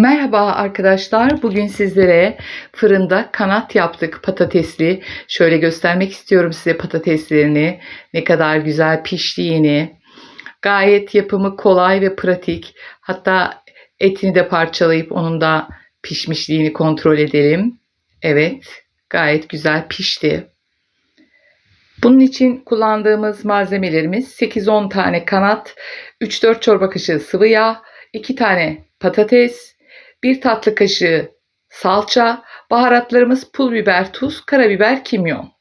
Merhaba arkadaşlar. Bugün sizlere fırında kanat yaptık patatesli. Şöyle göstermek istiyorum size patateslerini. Ne kadar güzel piştiğini. Gayet yapımı kolay ve pratik. Hatta etini de parçalayıp onun da pişmişliğini kontrol edelim. Evet, gayet güzel pişti. Bunun için kullandığımız malzemelerimiz 8-10 tane kanat, 3-4 çorba kaşığı sıvı yağ, 2 tane patates, 1 tatlı kaşığı salça, baharatlarımız pul biber, tuz, karabiber, kimyon.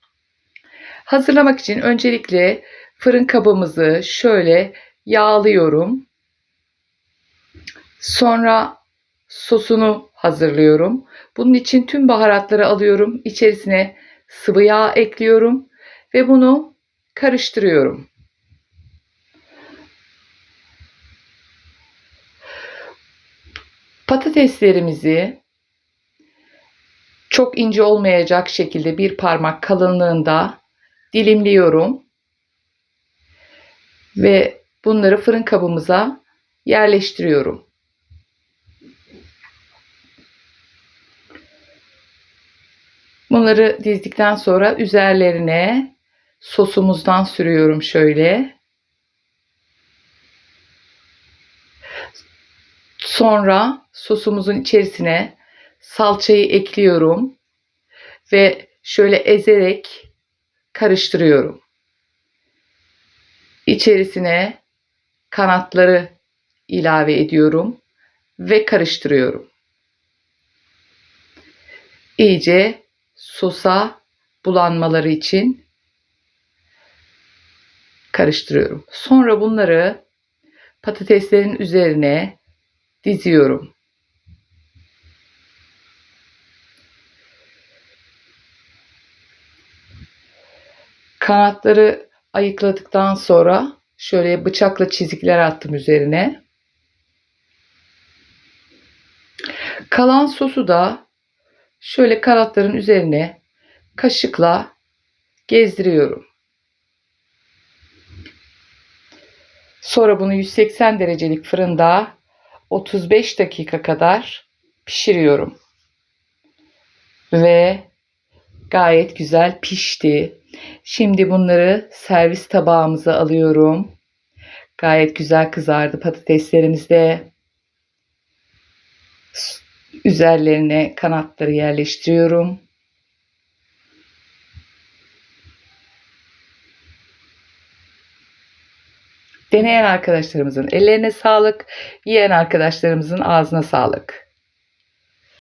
Hazırlamak için öncelikle fırın kabımızı şöyle yağlıyorum. Sonra sosunu hazırlıyorum. Bunun için tüm baharatları alıyorum. İçerisine sıvı yağ ekliyorum ve bunu karıştırıyorum. Patateslerimizi çok ince olmayacak şekilde bir parmak kalınlığında dilimliyorum ve bunları fırın kabımıza yerleştiriyorum. Bunları dizdikten sonra üzerlerine sosumuzdan sürüyorum şöyle. Sonra sosumuzun içerisine salçayı ekliyorum ve şöyle ezerek karıştırıyorum. İçerisine kanatları ilave ediyorum ve karıştırıyorum. İyice sosa bulanmaları için karıştırıyorum. Sonra bunları patateslerin üzerine diziyorum. Kanatları ayıkladıktan sonra şöyle bıçakla çizikler attım üzerine. Kalan sosu da şöyle kanatların üzerine kaşıkla gezdiriyorum. Sonra bunu 180 derecelik fırında 35 dakika kadar pişiriyorum. Ve gayet güzel pişti. Şimdi bunları servis tabağımıza alıyorum. Gayet güzel kızardı patateslerimiz de. Üzerlerine kanatları yerleştiriyorum. Deneyen arkadaşlarımızın ellerine sağlık, yiyen arkadaşlarımızın ağzına sağlık.